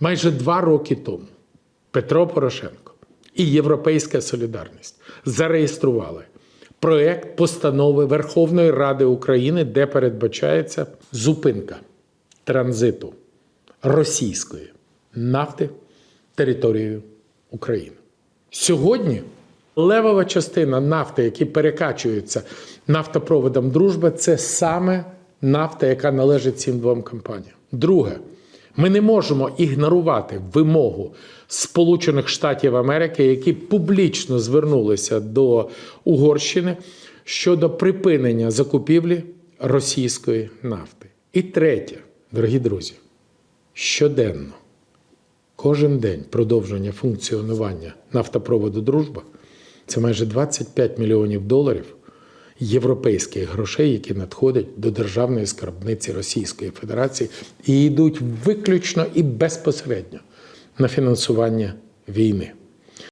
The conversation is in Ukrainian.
майже два роки тому Петро Порошенко і Європейська Солідарність зареєстрували проект постанови Верховної Ради України, де передбачається зупинка транзиту російської нафти територією України. Сьогодні левова частина нафти, які перекачуються нафтопроводом дружба, це саме нафта, яка належить цим двом компаніям. Друге, ми не можемо ігнорувати вимогу Сполучених Штатів Америки, які публічно звернулися до Угорщини щодо припинення закупівлі російської нафти. І третє, дорогі друзі, щоденно Кожен день продовження функціонування нафтопроводу Дружба це майже 25 мільйонів доларів європейських грошей, які надходять до державної скарбниці Російської Федерації і йдуть виключно і безпосередньо на фінансування війни.